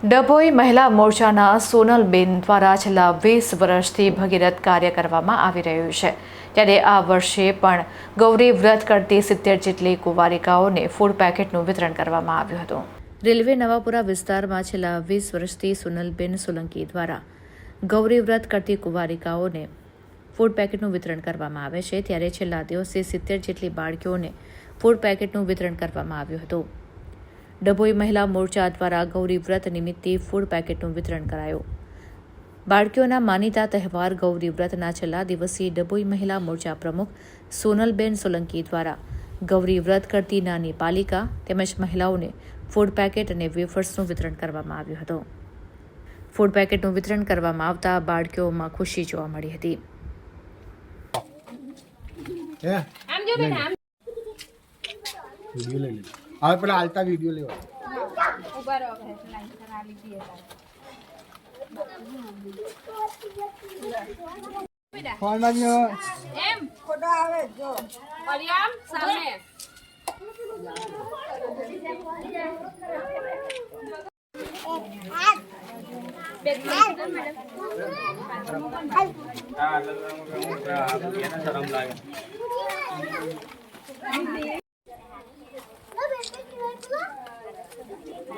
ડભોઈ મહિલા મોરચાના સોનલબેન દ્વારા છેલ્લા વીસ વર્ષથી ભગીરથ કાર્ય કરવામાં આવી રહ્યું છે. ત્યારે આ વર્ષે પણ ગૌરી વ્રત કરતી સિત્તેર જેટલી કુંવારિકાઓને ફૂડ પેકેટનું વિતરણ કરવામાં આવ્યું હતું. રેલવે નવાપુરા વિસ્તારમાં છેલ્લા વીસ વર્ષથી સોનલબેન સોલંકી દ્વારા ગૌરી વ્રત કરતી કુંવારિકાઓને ફૂડ પેકેટનું વિતરણ કરવામાં આવે છે. ત્યારે છેલ્લા દિવસે સિત્તેર જેટલી બાળકીઓને ફૂડ પેકેટનું વિતરણ કરવામાં આવ્યું હતું. ડભોઈ મહિલા મોરચા દ્વારા ગૌરી વ્રત નિમિત્તે ફૂડ પેકેટનું વિતરણ કરાયું. બાળકીઓના માનીતા તહેવાર ગૌરી વ્રતના છેલ્લા દિવસે ડભોઈ મહિલા મોરચા પ્રમુખ સોનલબેન સોલંકી દ્વારા ગૌરી વ્રત કરતી નાની પાલિકા તેમજ મહિલાઓને ફૂડ પેકેટ અને વેફર્સનું વિતરણ કરવામાં આવ્યું હતું. ફૂડ પેકેટનું વિતરણ કરવામાં આવતા બાળકીઓમાં ખુશી જોવા મળી હતી. હે? આમ જો બેટા આમ. હવે પેલા હાલતા વીડિયો લેવા ઊભા રહો હવે લીધી ફોનમાં એમ ફોટો આવે જો પરિયામ સામે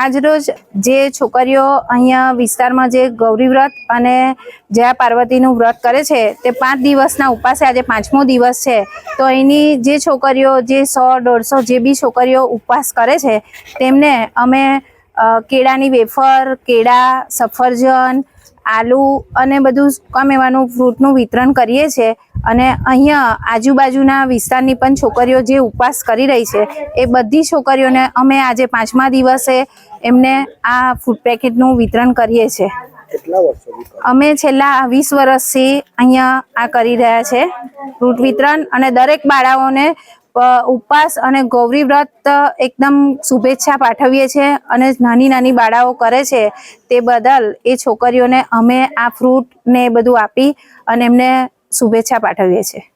આજરોજ જે છોકરીઓ અહીંયા વિસ્તારમાં જે ગૌરી વ્રત અને જયા પાર્વતીનું વ્રત કરે છે, તે પાંચ દિવસના ઉપાસે આજે પાંચમો દિવસ છે. તો અહીંની જે છોકરીઓ, જે સો, દોઢસો જે બી છોકરીઓ ઉપવાસ કરે છે, તેમને અમે કેળાની વેફર, કેળા, સફરજન, આલુ અને બધું કમ એવાનું ફ્રૂટનું વિતરણ કરીએ છીએ. અને અહીંયા આજુબાજુના વિસ્તારની પણ છોકરીઓ જે ઉપવાસ કરી રહી છે એ બધી છોકરીઓને અમે આજે પાંચમા દિવસે એમને આ ફૂડ પેકેટનું વિતરણ કરીએ છીએ અમે છેલ્લા વીસ વર્ષથી અહીંયા આ કરી રહ્યા છે. ફ્રૂટ વિતરણ અને દરેક બાળાઓને ઉપવાસ અને ગૌરી વ્રત એકદમ શુભેચ્છા પાઠવીએ છીએ અને નાની નાની બાળાઓ કરે છે તે બદલ એ છોકરીઓને અમે આ ફ્રૂટ ને એ બધું આપી અને એમને શુભેચ્છા પાઠવીએ છીએ.